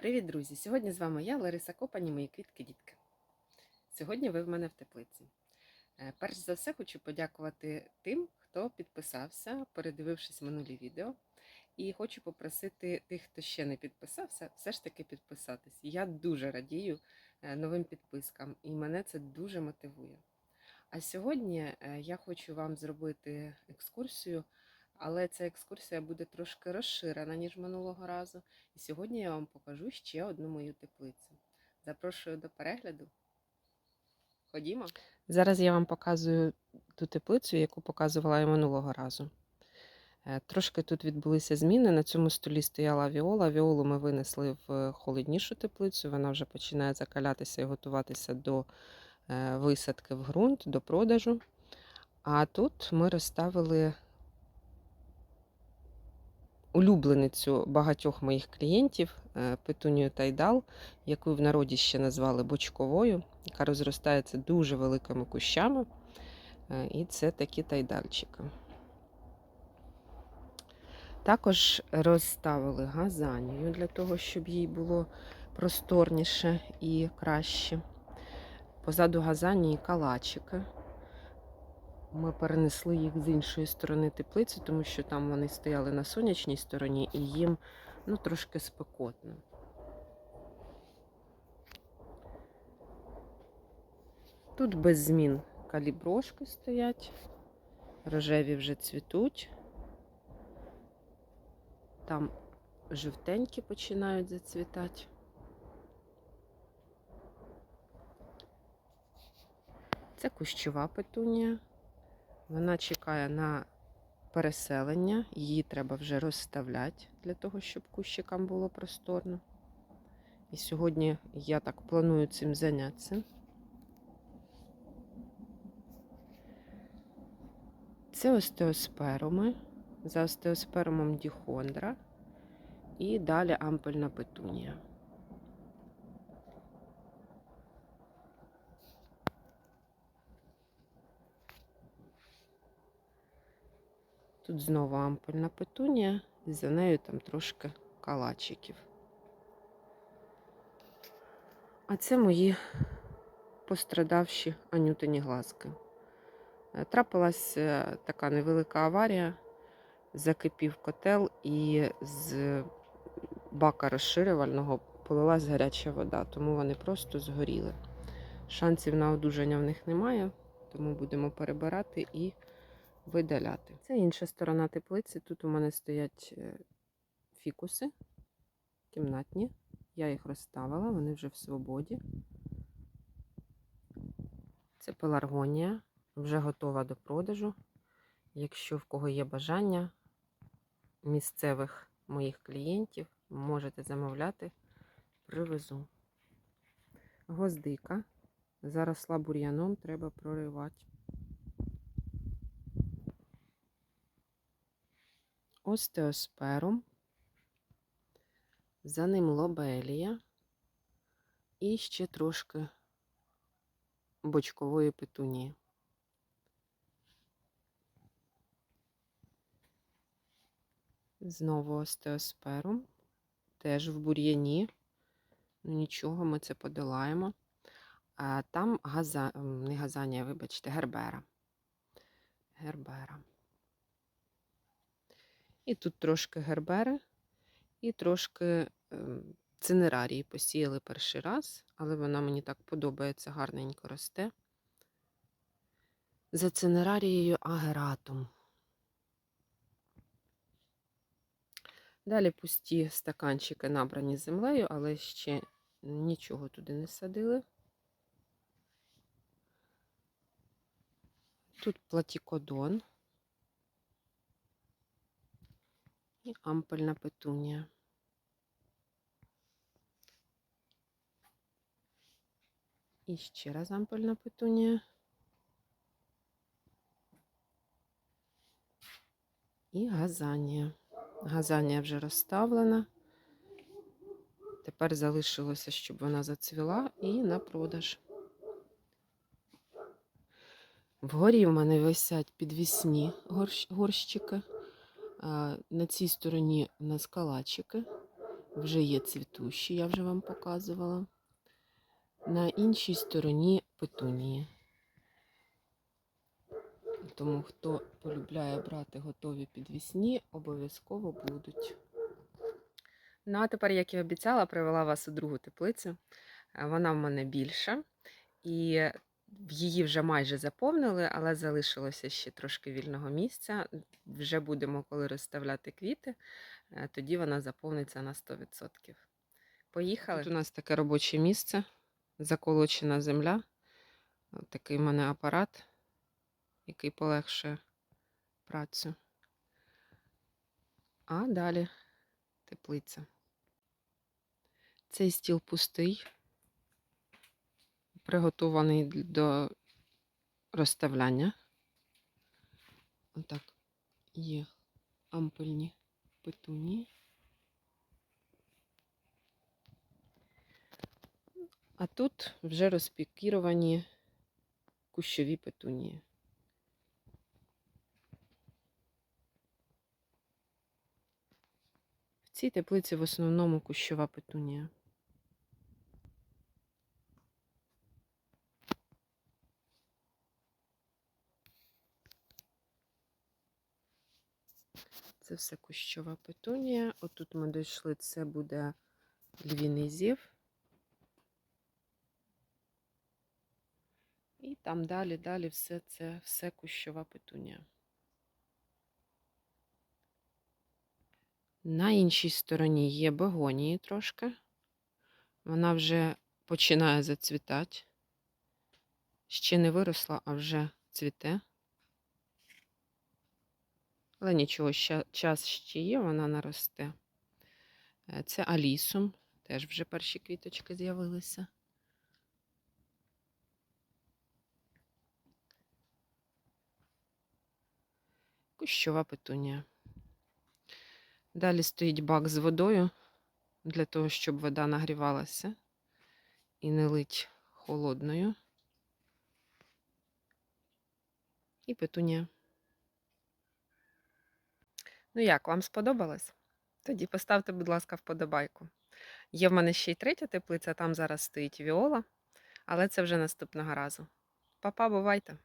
Привіт, друзі! Сьогодні з вами я, Лариса Копані, мої квітки-дітки. Сьогодні ви в мене в теплиці. Е, Перш за все, хочу подякувати тим, хто підписався, передивившись минулі відео. І хочу попросити тих, хто ще не підписався, все ж таки підписатись. Я дуже радію е, новим підпискам, і мене це дуже мотивує. А сьогодні е, я хочу вам зробити екскурсію, але ця екскурсія буде трошки розширена, ніж минулого разу. І сьогодні я вам покажу ще одну мою теплицю. Запрошую до перегляду. Ходімо. Зараз я вам показую ту теплицю, яку показувала і минулого разу. Е, Трошки тут відбулися зміни. На цьому столі стояла віола. Віолу ми винесли в холоднішу теплицю. Вона вже починає закалятися і готуватися до е, висадки в ґрунт, до продажу. А тут ми розставили улюбленицю багатьох моїх клієнтів е, петунію тайдал, яку в народі ще назвали бочковою, яка розростається дуже великими кущами. Е, І це такі тайдальчики. Також розставили газанію для того, щоб їй було просторніше і краще. Позаду газанії калачики. Ми перенесли їх з іншої сторони теплиці, тому що там вони стояли на сонячній стороні і їм ну, трошки спекотно. Тут без змін каліброшки стоять, рожеві вже цвітуть. Там жовтенькі починають зацвітати. Це кущова петунія. Вона чекає на переселення, її треба вже розставляти для того, щоб кущикам було просторно. І сьогодні я так планую цим зайнятися. Це остеосперуми. За остеосперумом діхондра. І далі ампельна петунія. Тут знову ампельна петунія, і за нею там трошки калачиків. А це мої пострадавші анютині глазки. Е, Трапилась е, така невелика аварія, закипів котел і з бака розширювального полилась гаряча вода, тому вони просто згоріли. Шансів на одужання в них немає, тому будемо перебирати і видаляти. Це інша сторона теплиці. Тут у мене стоять е, фікуси кімнатні. Я їх розставила, вони вже в свободі. Це пеларгонія, вже готова до продажу. Якщо в кого є бажання місцевих моїх клієнтів, можете замовляти, привезу. Гвоздика. Заросла бур'яном, треба проривати. Остеосперум, за ним лобелія і ще трошки бочкової петунії. Знову остеосперум, теж в бур'яні. Ну нічого, ми це подолаємо. А там газа, не газанія, вибачте, гербера. Гербера. І тут трошки гербери, і трошки ем, цинерарії посіяли перший раз, але вона мені так подобається, гарненько росте. За цинерарією агератум. Далі пусті стаканчики набрані землею, але ще нічого туди не садили. Тут платікодон. І ампельна петунія. І ще раз ампельна петунія. І газанія. Газанія вже розставлена. Тепер залишилося, щоб вона зацвіла і на продаж. Вгорі в мене висять підвісні горщ... горщики. На цій стороні у нас калачики. вже є цвітущі, я вже вам показувала. На іншій стороні петунії. Тому хто полюбляє брати готові підвісні, обов'язково будуть. Ну, а тепер, як і обіцяла, привела вас у другу теплицю. Е, Вона в мене більша, і її вже майже заповнили, але залишилося ще трошки вільного місця. Вже будемо, коли розставляти квіти, е, тоді вона заповниться на 100%. Поїхали. Тут у нас таке робоче місце, заколочена земля. От такий в мене апарат, який полегшує працю. А далі теплиця. Цей стіл пустий, приготований до розставляння. Отак є ампельні петунії. А тут вже розпікіровані кущові петунії. В цій теплиці в основному кущова петунія. Це все кущова петунія. Отут ми дійшли, це буде львіний зів. І там далі, далі все це все кущова петунія. На іншій стороні є бегонії трошки. Вона вже починає зацвітати. Ще не виросла, а вже цвіте. Але нічого, ще, час ще є, вона наросте. Е, Це алісум. Теж вже перші квіточки з'явилися. Кущова петунія. Далі стоїть бак з водою для того, щоб вода нагрівалася і не лить холодною. І петунія. Ну як, вам сподобалось? Тоді поставте, будь ласка, вподобайку. Є в мене ще й третя теплиця, там зараз стоїть віола, але це вже наступного разу. Па-па, бувайте!